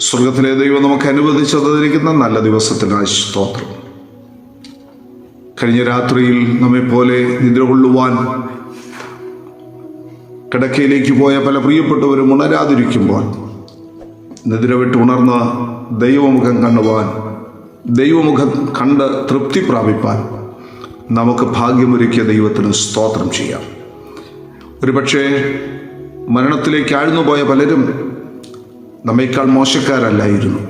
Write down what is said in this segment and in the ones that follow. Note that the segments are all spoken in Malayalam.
സ്വർഗത്തിലെ ദൈവം നമുക്ക് അനുവദിച്ചു തന്നിരിക്കുന്ന നല്ല ദിവസത്തിനായി സ്തോത്രം. കഴിഞ്ഞ രാത്രിയിൽ നമ്മെപ്പോലെ നിദ്ര കൊള്ളുവാൻ കിടക്കയിലേക്ക് പോയ പല പ്രിയപ്പെട്ടവരും ഉണരാതിരിക്കുമ്പോൾ നിദ്ര വിട്ട് ഉണർന്ന് ദൈവമുഖം കണ്ണുവാൻ ദൈവമുഖം കണ്ട് തൃപ്തി പ്രാപിപ്പാൻ നമുക്ക് ഭാഗ്യമൊരുക്കിയ ദൈവത്തിന് സ്തോത്രം ചെയ്യാം. ഒരുപക്ഷെ മരണത്തിലേക്ക് ആഴ്ന്നുപോയ പലരും നമ്മേക്കാൾ മോശക്കാരല്ലായിരുന്നു.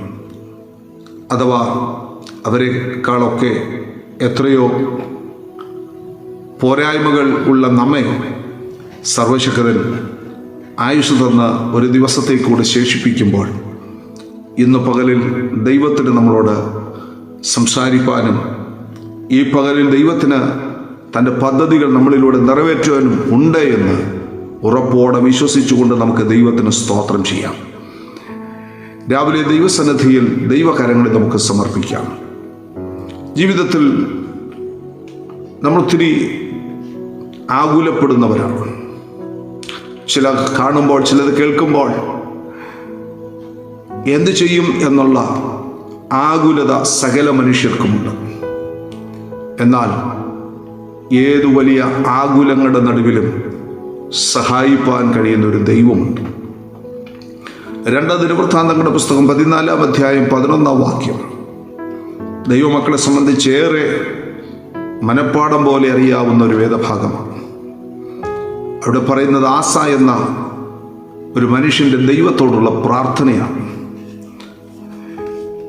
അഥവാ അവരെക്കാളൊക്കെ എത്രയോ പോരായ്മകൾ ഉള്ള നമ്മെ സർവശക്തൻ ആയുഷ് തന്ന ഒരു ദിവസത്തെ കൂടെ ശേഷിപ്പിക്കുമ്പോൾ ഇന്ന് പകലിൽ ദൈവത്തിന് നമ്മളോട് സംസാരിപ്പാനും ഈ പകലിൽ ദൈവത്തിന് തന്റെ പദ്ധതികൾ നമ്മളിലൂടെ നിറവേറ്റുവാനും ഉണ്ട് എന്ന് ഉറപ്പോടെ വിശ്വസിച്ചുകൊണ്ട് നമുക്ക് ദൈവത്തിന് സ്തോത്രം ചെയ്യാം. രാവിലെ ദൈവസന്നിധിയിൽ ദൈവകരങ്ങളെ നമുക്ക് സമർപ്പിക്കാം. ജീവിതത്തിൽ നമ്മൾ ഒത്തിരി ആകുലപ്പെടുന്നവരാണ്. ചില കാണുമ്പോൾ ചിലത് കേൾക്കുമ്പോൾ എന്തു ചെയ്യും എന്നുള്ള ആകുലത സകല മനുഷ്യർക്കുമുണ്ട്. എന്നാൽ ഏതു വലിയ ആകുലങ്ങളുടെ നടുവിലും സഹായിപ്പാൻ കഴിയുന്ന ഒരു ദൈവമുണ്ട്. രണ്ടാം ദിനവൃത്താന്തങ്ങളുടെ പുസ്തകം പതിനാലാം അധ്യായം പതിനൊന്നാം വാക്യം. ദൈവമക്കളെ സംബന്ധിച്ച് ഏറെ മനപ്പാടം പോലെ അറിയാവുന്ന ഒരു വേദഭാഗമാണ്. അവിടെ പറയുന്നത് ആസ എന്ന ഒരു മനുഷ്യന്റെ ദൈവത്തോടുള്ള പ്രാർത്ഥനയാണ്.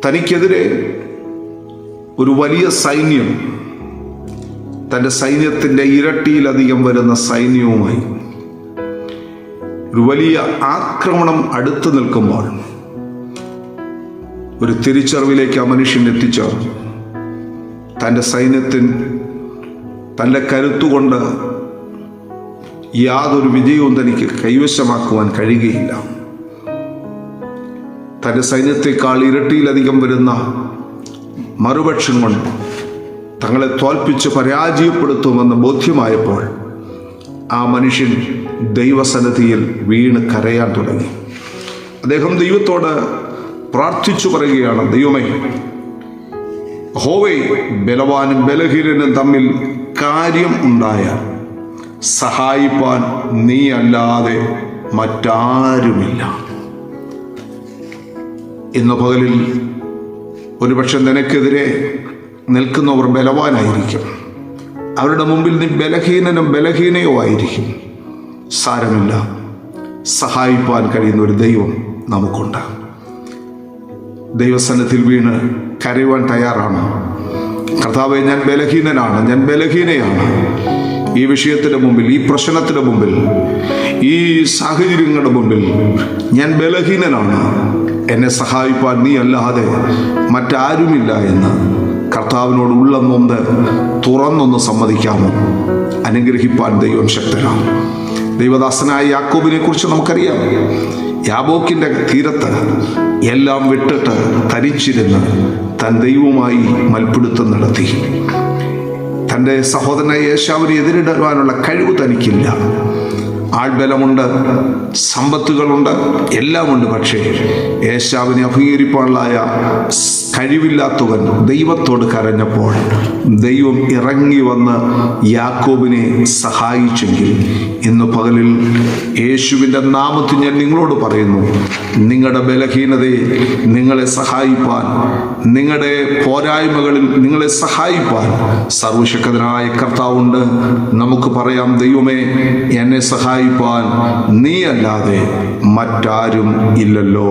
തനിക്കെതിരെ ഒരു വലിയ സൈന്യം തന്റെ സൈന്യത്തിന്റെ ഇരട്ടിയിലധികം വരുന്ന സൈന്യവുമായി ഒരു വലിയ ആക്രമണം അടുത്തു നിൽക്കുമ്പോൾ ഒരു തിരിച്ചറിവിലേക്ക് ആ മനുഷ്യൻ എത്തിച്ചേർന്നു തന്റെ സൈന്യത്തിന് തന്റെ കരുത്തുകൊണ്ട് യാതൊരു വിജയവും തനിക്ക് കൈവശമാക്കുവാൻ കഴിയുകയില്ല. തന്റെ സൈന്യത്തെക്കാൾ ഇരട്ടിയിലധികം വരുന്ന മറുപക്ഷം കൊണ്ട് തങ്ങളെ തോൽപ്പിച്ച് പരാജയപ്പെടുത്തുമെന്ന് ബോധ്യമായപ്പോൾ ആ മനുഷ്യൻ ദൈവസന്നിധിയിൽ വീണ് കരയാൻ തുടങ്ങി. അദ്ദേഹം ദൈവത്തോട് പ്രാർത്ഥിച്ചു പറയുകയാണ് ദൈവമേ ഹോവേ ബലവാനും ബലഹീനനും തമ്മിൽ കാര്യം ഉണ്ടായാൽ സഹായിപ്പാൻ നീ അല്ലാതെ മറ്റാരുമില്ല. ഇന്ന് പകലിൽ ഒരുപക്ഷെ നിനക്കെതിരെ നിൽക്കുന്നവർ ബലവാനായിരിക്കും. അവരുടെ മുമ്പിൽ നീ ബലഹീനനും ബലഹീനയോ ആയിരിക്കും. സാരമില്ല. സഹായിപ്പാൻ കഴിയുന്ന ഒരു ദൈവം നമുക്കുണ്ട്. ദൈവസന്നത്തിൽ വീണ് കരയുവാൻ തയ്യാറാണ്. കർത്താവെ ഞാൻ ബലഹീനനാണ്. ഞാൻ ബലഹീനയാണ്. ഈ വിഷയത്തിന്റെ മുമ്പിൽ ഈ പ്രശ്നത്തിന്റെ മുമ്പിൽ ഈ സാഹചര്യങ്ങളുടെ മുമ്പിൽ ഞാൻ ബലഹീനനാണ്. എന്നെ സഹായിപ്പാൻ നീ അല്ലാതെ മറ്റാരുമില്ല എന്ന് കർത്താവിനോട് ഉള്ള നൊന്ന് തുറന്നൊന്ന് സമ്മതിക്കാമോ അനുഗ്രഹിപ്പാൻ ദൈവം ശക്തനാണ്. ദൈവദാസനായ യാക്കോബിനെ കുറിച്ച് നമുക്കറിയാം. യാബോക്കിന്റെ തീരത്ത് എല്ലാം വിട്ടിട്ട് തരിച്ചിരുന്ന് തൻ ദൈവവുമായി മൽപ്പിടുത്തം നടത്തി. തന്റെ സഹോദരനായ യേശാവിനെ എതിരിടുവാനുള്ള കഴിവ് തനിക്കില്ല. ആൾബലമുണ്ട് സമ്പത്തുകളുണ്ട് എല്ലാമുണ്ട്. പക്ഷേ യേശാവിനെ അഭികരിപ്പാനുള്ളായ കഴിവില്ലാത്തവൻ ദൈവത്തോട് കരഞ്ഞപ്പോൾ ദൈവം ഇറങ്ങി വന്ന് യാക്കോബിനെ സഹായിച്ചെങ്കിൽ. ഇന്ന് പകലിൽ യേശുവിന്റെ നാമത്തിൽ ഞാൻ നിങ്ങളോട് പറയുന്നു നിങ്ങളുടെ ബലഹീനതയെ നിങ്ങളെ സഹായിപ്പാൻ നിങ്ങളുടെ പോരായ്മകളിൽ നിങ്ങളെ സഹായിപ്പാൻ സർവശക്തനായ കർത്താവുണ്ട്. നമുക്ക് പറയാം ദൈവമേ എന്നെ സഹായിപ്പാൻ നീയല്ലാതെ മറ്റാരും ഇല്ലല്ലോ.